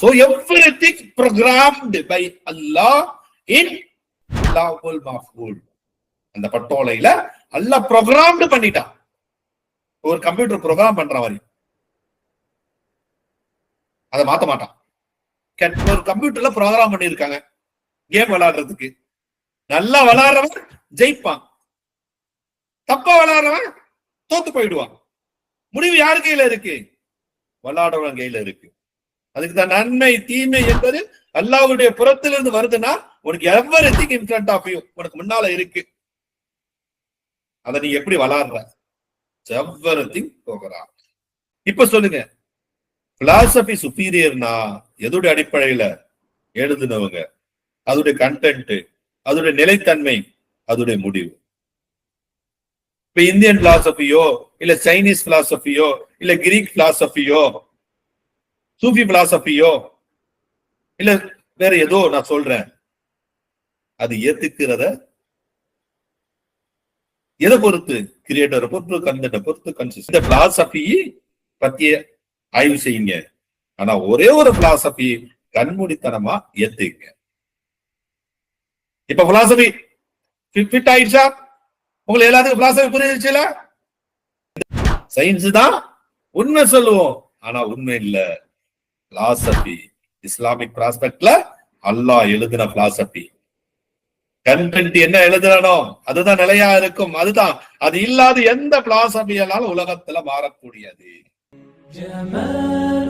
So everything programmed by Allah in Lawful Mahful. அந்த பட்டோலையில அல்லாஹ் programmed பண்ணிட்டான் ஒரு கம்ப்யூட்டர் ப்ரோக்ராம் பண்ற மாதிரி. அதை மாத்த மாட்டான். ஒரு கம்ப்யூட்டர்ல ப்ரோக்ராம் பண்ணியிருக்காங்க கேம் விளையாடுறதுக்கு. நல்லா விளையாடுறவன் ஜெயிப்பான். தப்பா விளையாடுறவன் தோத்து போயிடுவான். முடிவு யார் கையில இருக்கு? விளையாடுறவன் கையில இருக்கு. அதுக்கு தான் நன்மை தீமை என்பது அல்லாவுடைய புறத்திலிருந்து வருதுன்னா உனக்கு everything in front of you உனக்கு முன்னால இருக்கு. அதை நீ எப்படி வளர்ற? எவ்வரி திங் போகிறா. இப்ப சொல்லுங்க. பிலாசபி சுப்பீரியர்னா எதுடைய அடிப்படையில? எழுதுனவங்க. அதோடைய கண்டென்ட் அதோடைய நிலைத்தன்மை அதோடைய முடிவு. இப்ப இந்தியன் பிலாசபியோ இல்ல சைனீஸ் பிலாசபியோ இல்ல கிரீக் பிலாசபியோ சூஃபி பிலாசபியோ இல்ல வேற ஏதோ நான் சொல்றேன் அது ஏத்துக்கிறத எதை பொறுத்து? கிரியேட்டரை பொறுத்து கண்டனை பொறுத்து கன்சிஸ்ட் இந்த பிலாசபி பத்திய ஆய்வு செய்யுங்க. ஆனா ஒரே ஒரு பிலாசபி கண்மூடித்தனமா ஏத்துங்க. இப்ப பிலாசபி ஃபிட் ஆயிடுச்சா? உங்களுக்கு எல்லாத்துக்கும் பிலாசபி புரிஞ்சிச்சுல சயின்ஸ் தான் உண்மை சொல்லுவோம். ஆனா உண்மை இல்லை. பிலாசபி இஸ்லாமிக் ப்ராஸ்பெக்ட்ல அல்லாஹ் எழுதின பிலாசபி கண்டென்ட் என்ன எழுதுறானோ அதுதான் நிலையா இருக்கும் அதுதான் அது இல்லாத எந்த பிலாசபியாலும் உலகத்துல மாறக்கூடியது جمال